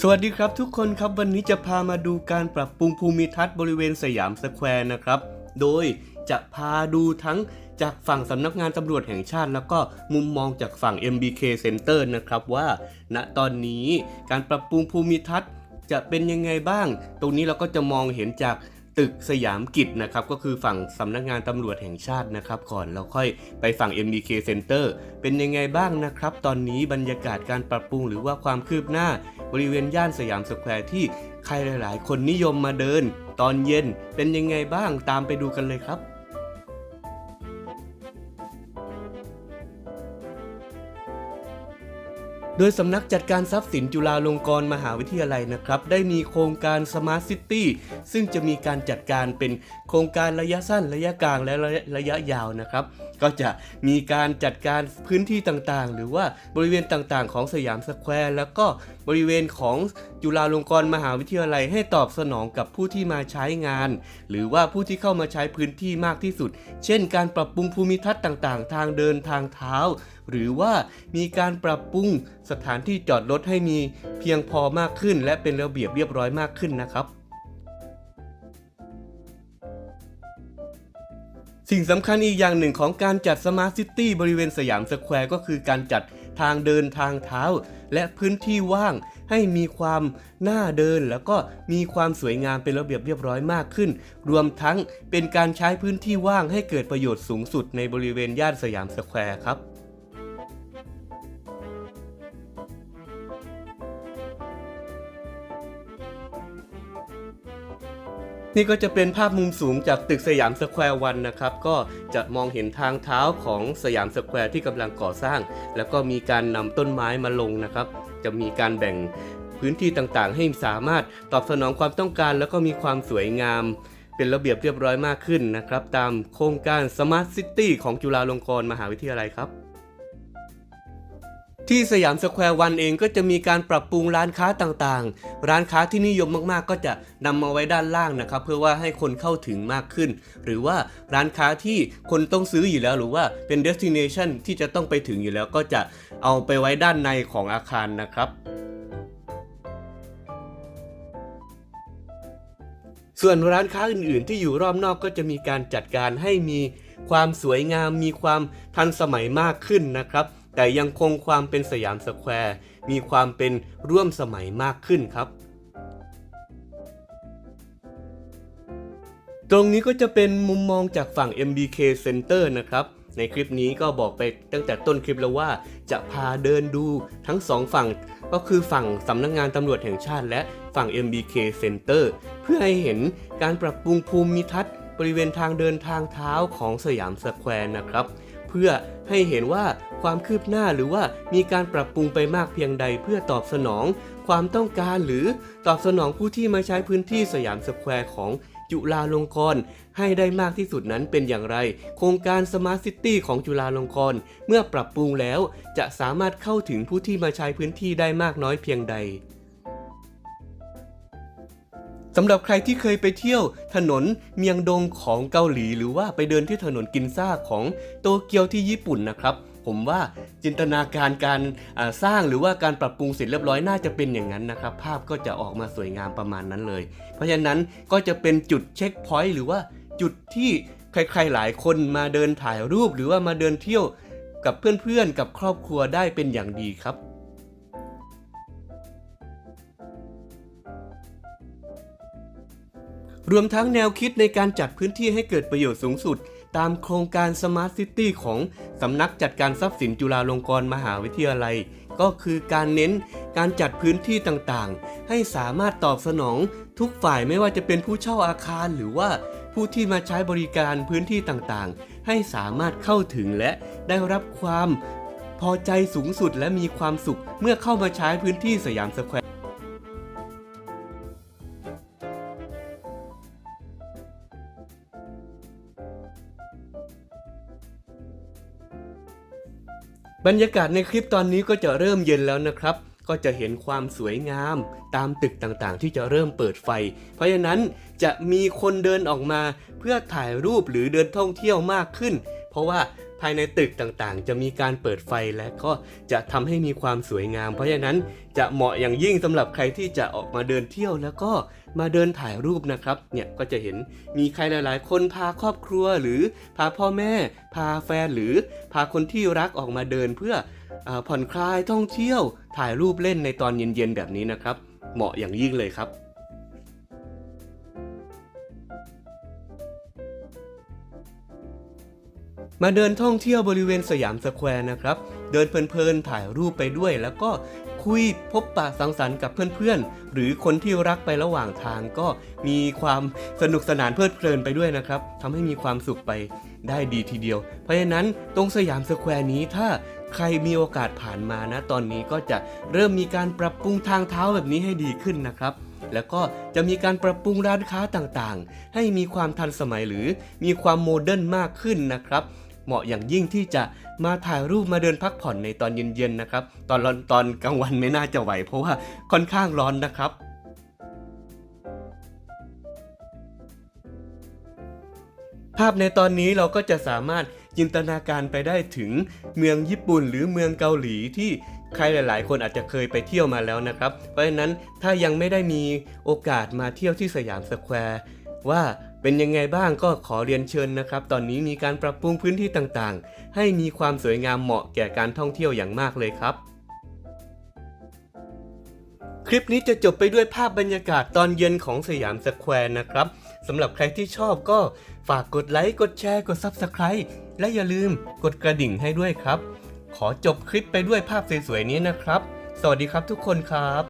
สวัสดีครับทุกคนครับวันนี้จะพามาดูการปรับปรุงภูมิทัศน์บริเวณสยามสแควร์นะครับ โดยจะพาดูทั้งจากฝั่งสำนักงานตำรวจแห่งชาติ แล้วก็มุมมองจากฝั่ง MBK Center นะครับว่าณตอนนี้การปรับปรุงภูมิทัศน์จะเป็นยังไงบ้าง ตรงนี้เราก็จะมองเห็นจากตึกสยามกิจนะครับก็คือฝั่งสำนักงานตำรวจแห่งชาตินะครับก่อนเราค่อยไปฝั่ง MBK Center เป็นยังไงบ้างนะครับ ตอนนี้บรรยากาศการปรับปรุงหรือว่าความคืบหน้า บริเวณย่านสยามสแควร์ที่ใครหลาย ๆ คนนิยมมาเดิน ตอนเย็นเป็นยังไงบ้างตามไปดูกันเลยครับโดยสำนักจัดการทรัพย์สินจุฬาลงกรณ์มหาวิทยาลัยนะครับ ได้มีโครงการ Smart City ซึ่งจะมีการจัดการเป็นโครงการระยะสั้นระยะกลางและระยะระยะยาวนะครับ ก็จะมีการจัดการพื้นที่ต่างๆ หรือว่าบริเวณต่างๆ ของสยามสแควร์แล้วก็ บริเวณของจุฬาลงกรณ์มหาวิทยาลัยให้ตอบสนองกับผู้ที่มาใช้งาน หรือว่าผู้ที่เข้ามาใช้พื้นที่มากที่สุด เช่น การปรับปรุงภูมิทัศน์ต่างๆ ทางเดินทางเท้า หรือว่ามีการปรับปรุงสถานที่จอดรถให้มีเพียงพอมากขึ้น และเป็นระเบียบเรียบร้อยมากขึ้นนะครับสิ่งสำคัญอีกอย่างหนึ่งของการจัดสมาร์ทซิตี้บริเวณสยามสแควร์ก็คือการจัด ทางเดินทางเท้า และพื้นที่ว่างให้มีความน่าเดินแล้วก็มีความสวยงามเป็นระเบียบเรียบร้อยมากขึ้น รวมทั้งเป็นการใช้พื้นที่ว่างให้เกิดประโยชน์สูงสุดในบริเวณย่านสยามสแควร์ครับ นี่ก็จะเป็นภาพมุมสูงจากตึกสยามสแควร์วันนะครับ ก็จะมองเห็นทางเท้าของสยามสแควร์ที่กำลังก่อสร้าง แล้วก็มีการนำต้นไม้มาลงนะครับ จะมีการแบ่งพื้นที่ต่างๆ ให้สามารถตอบสนองความต้องการ แล้วก็มีความสวยงาม เป็นระเบียบเรียบร้อยมากขึ้นนะครับ ตามโครงการ Smart City ของจุฬาลงกรณ์มหาวิทยาลัยครับ ที่สยามสแควร์วันเองก็จะมีการปรับปรุงร้านค้าต่างๆ ร้านค้าที่นิยมมากๆ ก็จะนำมาไว้ด้านล่างนะครับ เพื่อว่าให้คนเข้าถึงมากขึ้น หรือว่าร้านค้าที่คนต้องซื้ออยู่แล้ว หรือว่าเป็น destination ที่จะต้องไปถึงอยู่แล้วก็จะเอาไปไว้ด้านในของอาคารนะครับส่วนร้านค้าอื่นๆ ที่อยู่รอบนอกก็จะมีการจัดการให้มีความสวยงาม มีความทันสมัยมากขึ้นนะครับ แต่ยังคงความเป็นสยามสแควร์มีความเป็นร่วมสมัยมากขึ้นครับตรงนี้ก็จะเป็นมุมมองจากฝั่ง MBK Center นะครับ ในคลิปนี้ก็บอกไปตั้งแต่ต้นคลิปแล้วว่า จะพาเดินดูทั้งสองฝั่ง ก็คือฝั่งสำนักงงานตำรวจแห่งชาติและฝั่ง MBK Center เพื่อให้เห็นการปรับปรุงภูมิทัศน์ บริเวณทางเดินทางเท้าของสยามสแควร์นะครับ เพื่อให้เห็นว่า ความคืบหน้าหรือว่ามีการปรับปรุงไปมากเพียงใดเพื่อตอบสนอง ความต้องการหรือตอบสนองผู้ที่มาใช้พื้นที่สยามสแควร์ของจุฬาลงกรณ์ให้ได้มากที่สุดนั้นเป็นอย่างไร โครงการ Smart City ของจุฬาลงกรณ์เมื่อปรับปรุงแล้วจะสามารถเข้าถึงผู้ที่มาใช้พื้นที่ได้มากน้อยเพียงใดสำหรับใครที่เคยไปเที่ยวถนนเมียงดงของเกาหลี หรือว่าไปเดินที่ถนนกินซ่าของโตเกียวที่ญี่ปุ่นนะครับ ผมว่าจินตนาการการสร้างหรือว่าการปรับปรุงเสร็จเรียบร้อยน่าจะเป็นอย่างนั้นนะครับ ภาพก็จะออกมาสวยงามประมาณนั้นเลย เพราะฉะนั้นก็จะเป็นจุดเช็คพอยต์หรือว่าจุดที่ใครๆหลายคนมาเดินถ่ายรูปหรือว่ามาเดินเที่ยวกับเพื่อนๆ กับครอบครัวได้เป็นอย่างดีครับรวมทั้งแนวคิดในการจัดพื้นที่ให้เกิดประโยชน์สูงสุด ตามโครงการ Smart City ของ สำนักจัดการทรัพย์สินจุฬาลงกรณ์มหาวิทยาลัย ก็คือการเน้นการจัดพื้นที่ต่างๆ ให้สามารถตอบสนองทุกฝ่ายไม่ว่าจะเป็นผู้เช่าอาคารหรือว่าผู้ที่มาใช้บริการพื้นที่ต่างๆ ให้สามารถเข้าถึงและได้รับความพอใจสูงสุดและมีความสุขเมื่อเข้ามาใช้พื้นที่สยามสแควร์ บรรยากาศในคลิปตอนนี้ก็จะเริ่มเย็นแล้วนะครับ ก็จะเห็นความสวยงาม ตามตึกต่างๆ ที่จะเริ่มเปิดไฟ เพราะฉะนั้นจะมีคนเดินออกมาเพื่อถ่ายรูปหรือเดินท่องเที่ยวมากขึ้น เพราะว่า ภายในตึกต่างๆ จะมีการเปิดไฟและก็จะทำให้มีความสวยงาม เพราะฉะนั้นจะเหมาะอย่างยิ่งสำหรับใครที่จะออกมาเดินเที่ยวแล้วก็มาเดินถ่ายรูปนะครับเนี่ยก็จะเห็นมีใครหลายๆ คนพาครอบครัวหรือพาพ่อแม่ พาแฟนหรือพาคนที่รักออกมาเดินเพื่ออผ่อนคลายท่องเที่ยว ถ่ายรูปเล่นในตอนเย็นๆแบบนี้นะครับ เหมาะอย่างยิ่งเลยครับ มาเดินท่องเที่ยวบริเวณสยามสแควร์นะครับ เดินเพลินๆ ถ่ายรูปไปด้วย แล้วก็คุยพบปะสังสรรค์กับเพื่อนๆ หรือคนที่รักไประหว่างทางก็มีความสนุกสนานเพลิดเพลินไปด้วยนะครับทำให้มีความสุขไปได้ดีทีเดียว เพราะฉะนั้นตรงสยามสแควร์นี้ถ้าใครมีโอกาสผ่านมานะ ตอนนี้ก็จะเริ่มมีการปรับปรุงทางเท้าแบบนี้ให้ดีขึ้นนะครับแล้วก็จะมีการปรับปรุงร้านค้าต่างๆ ให้มีความทันสมัยหรือมีความโมเดิร์นมากขึ้นนะครับ เหมาะอย่างยิ่งที่จะมาถ่ายรูปมาเดินพักผ่อนในตอนเย็นๆนะครับตอนร้อนตอนกลางวันไม่น่าจะไหว เพราะว่าค่อนข้างร้อนนะครับภาพในตอนนี้เราก็จะสามารถจินตนาการไปได้ถึงเมืองญี่ปุ่นหรือเมืองเกาหลีที่ใครหลาย ๆ คนอาจจะเคยไปเที่ยวมาแล้วนะครับ เพราะฉะนั้นถ้ายังไม่ได้มีโอกาสมาเที่ยวที่สยามสแควร์ว่า เป็นยังไงบ้างก็ขอเรียนเชิญนะครับ ตอนนี้มีการปรับปรุงพื้นที่ต่างๆ ให้มีความสวยงามเหมาะแก่การท่องเที่ยวอย่างมากเลยครับ คลิปนี้จะจบไปด้วยภาพบรรยากาศตอนเย็นของสยามสแควร์นะครับสำหรับใครที่ชอบก็ฝากกดไลค์ กดแชร์ กด Subscribe และอย่าลืมกดกระดิ่งให้ด้วยครับ ขอจบคลิปไปด้วยภาพสวยๆนี้นะครับ สวัสดีครับทุกคนครับ